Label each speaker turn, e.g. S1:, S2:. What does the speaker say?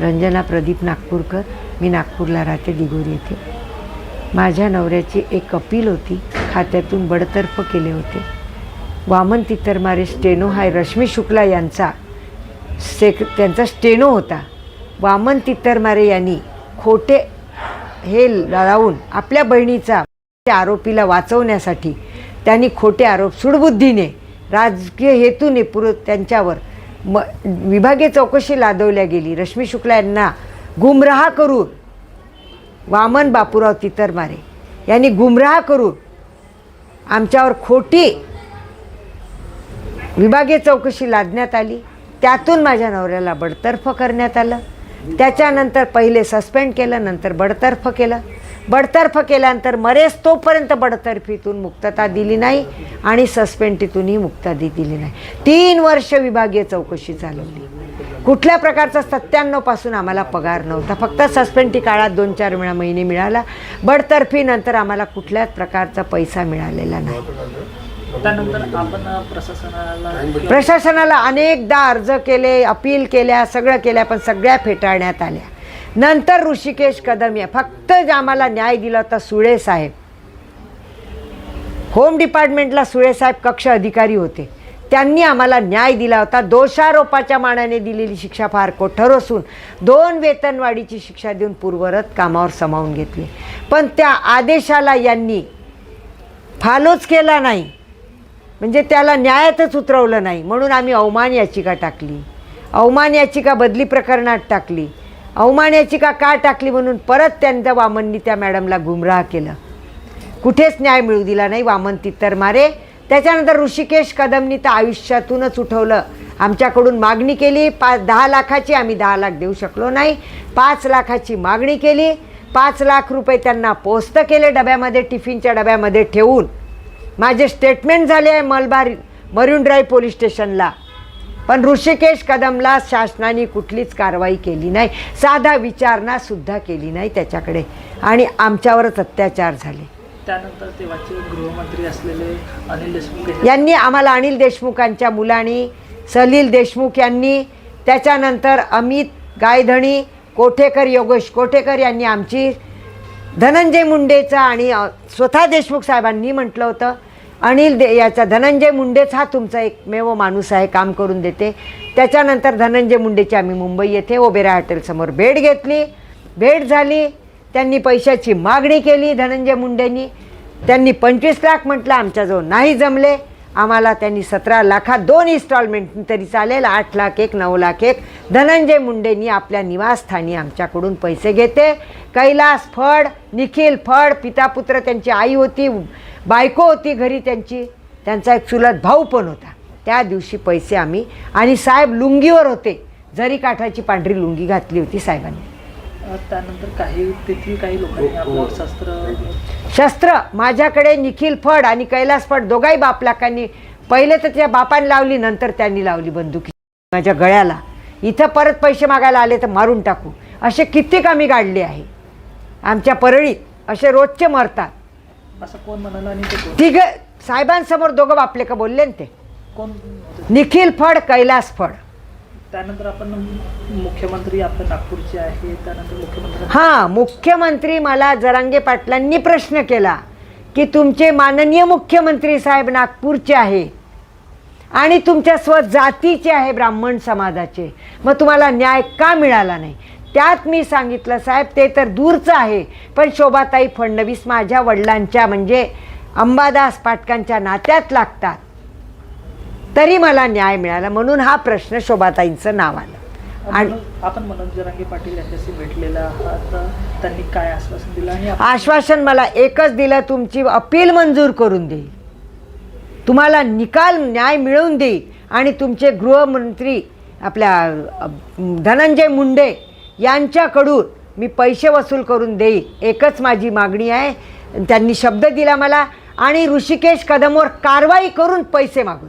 S1: रंजना प्रदीप नागपूरकर. मी नागपूरला राहते दिगोरी येथे. माझ्या नवऱ्याची एक अपील होती खात्यातून बडतर्फ केले होते. वामन तितरमारे स्टेनो हाय रश्मी शुक्ला यांचा सेक त्यांचा स्टेनो होता. वामन तितरमारे यांनी खोटे हे लावून आपल्या बहिणीचा त्या आरोपीला वाचवण्यासाठी त्यांनी खोटे आरोप सुडबुद्धीने राजकीय हेतूने पुर त्यांच्यावर म विभागीय चौकशी लादवल्या गेली. रश्मी शुक्ला यांना गुमराह करून वामन बापूराव तितरमारे यांनी गुमराह करून आमच्यावर खोटी विभागीय चौकशी लादण्यात आली. त्यातून माझ्या नवऱ्याला बडतर्फ करण्यात आलं. त्याच्यानंतर पहिले सस्पेंड केलं नंतर बडतर्फ केलं. बडतर्फ केल्यानंतर मरेस तोपर्यंत बडतर्फीतून मुक्तता दिली नाही आणि सस्पेंडीतूनही मुक्तता दिली नाही. तीन वर्ष विभागीय चौकशी चालवली. कुठल्या प्रकारचा सत्त्याण्णवपासून आम्हाला पगार नव्हता. फक्त सस्पेंडी काळात दोन चार वेळा महिने मिळाला. बडतर्फीनंतर आम्हाला कुठल्याच प्रकारचा पैसा मिळालेला नाही.
S2: त्यानंतर आपण प्रशासनाला
S1: अनेकदा अर्ज केले अपील केल्या सगळं केल्या पण सगळ्या फेटाळण्यात आल्या. नंतर ऋषिकेश कदम या. फक्त जे आम्हाला न्याय दिला होता सुळे साहेब. होम डिपार्टमेंटला सुळे साहेब कक्ष अधिकारी होते. त्यांनी आम्हाला न्याय दिला होता. दोषारोपाच्या मानाने दिलेली शिक्षा फार कोठर असून दोन वेतनवाढीची शिक्षा देऊन पूर्वरत कामावर समावून घेतले. पण त्या आदेशाला यांनी फॉलोच केला नाही. म्हणजे त्याला न्यायातच उतरवलं नाही. म्हणून आम्ही अवमान याचिका टाकली. अवमान याचिका बदली प्रकरणात टाकली. अवमान का का टाकली म्हणून परत त्यांच्या वामननी त्या मॅडमला गुमराह केलं. कुठेच न्याय मिळू दिला नाही वामन तित्तर मारे. त्याच्यानंतर ऋषिकेश कदमनी तर आयुष्यातूनच उठवलं. आमच्याकडून मागणी केली पाच दहा लाखाची आम्ही दहा लाख देऊ शकलो नाही. पाच लाखाची मागणी केली. पाच लाख रुपये त्यांना पोस्त केले डब्यामध्ये टिफिनच्या डब्यामध्ये ठेवून. माझे स्टेटमेंट झाले आहे मलबार मरीन ड्राईव्ह पोलीस स्टेशनला. पण ऋषिकेश कदमला शासनाने कुठलीच कारवाई केली नाही. साधा विचारणासुद्धा केली नाही त्याच्याकडे. आणि आमच्यावरच अत्याचार झाले.
S2: त्यानंतर तेव्हाचे गृहमंत्री असलेले अनिल देशमुख
S1: यांनी आम्हाला अनिल देशमुखांच्या मुलांनी सलील देशमुख यांनी त्याच्यानंतर अमित गायधणी कोठेकर योगेश कोठेकर यांनी आमची धनंजय मुंडेचा आणि स्वतः देशमुख साहेबांनी म्हटलं होतं. अनिल दे याचा धनंजय मुंडेच हा तुमचा एकमेव माणूस आहे काम करून देते. त्याच्यानंतर धनंजय मुंडेची आम्ही मुंबई येथे ओबेरा हॉटेलसमोर भेट घेतली. भेट झाली. त्यांनी पैशाची मागणी केली धनंजय मुंडेंनी. त्यांनी पंचवीस लाख म्हटलं आमच्याजवळ नाही जमले. आम्हाला त्यांनी सतरा लाखात दोन इन्स्टॉलमेंट तरी चालेल आठ लाख एक नऊ लाख एक. धनंजय मुंडेंनी आपल्या निवासस्थानी आमच्याकडून पैसे घेते. कैलास फड निखिल फड पितापुत्र त्यांची आई होती. बायको होती घरी त्यांची त्यांचा एक चुलत भाऊ पण होता. त्या दिवशी पैसे आम्ही आणि साहेब लुंगीवर होते. जरी काठाची पांढरी लुंगी घातली होती साहेबांनी.
S2: त्यानंतर काही तेथील काही लोकांनी आपलं शस्त्र
S1: शस्त्र माझ्याकडे निखिल फड आणि कैलास फड दोघाही बापलाकांनी पहिले तर त्या बापाने लावली नंतर त्यांनी लावली बंदुकी. माझ्या गळ्याला. इथं परत पैसे मागायला आले तर मारून टाकू. असे कित्येक आम्ही काढले आहे. आमच्या परळीत असे रोजचे मरतात.
S2: असं कोण म्हणालं आणि ते कोण?
S1: तिघ साहेबांसमोर दोघं बापले का बोलले ना ते?
S2: कोण?
S1: निखिल फड कैलास फड.
S2: त्यानंतर आपण मुख्यमंत्री आपल्या नागपूरचे आहे त्यानंतर मुख्यमंत्री
S1: हां मुख्यमंत्री मला जरांगे पाटलांनी प्रश्न केला की तुमचे माननीय मुख्यमंत्री साहेब नागपूरचे आहे आणि तुमच्या स्वजातीचे आहे ब्राह्मण समाजाचे. मग तुम्हाला न्याय का मिळाला नाही? त्यात मी सांगितलं साहेब ते तर दूरचं आहे पण शोभाताई फडणवीस माझ्या वडिलांच्या म्हणजे अंबादास पाटकांच्या नात्यात लागतात. तरी मला न्याय मिळाला. म्हणून हा प्रश्न शोभाताईंचं नाव आलं. आणि
S2: आपण मनोज जरांगे पाटील यांच्याशी भेटलेला त्यांनी काय आश्वासन दिलं
S1: आश्वासन मला एकच दिलं तुमची अपील मंजूर करून देईल. तुम्हाला निकाल न्याय मिळवून देईल आणि तुमचे गृहमंत्री आपल्या धनंजय मुंडे यांच्याकडून मी पैसे वसूल करून देईल. एकच माझी मागणी आहे. त्यांनी शब्द दिला मला आणि ऋषिकेश कदमवर कारवाई करून पैसे मागून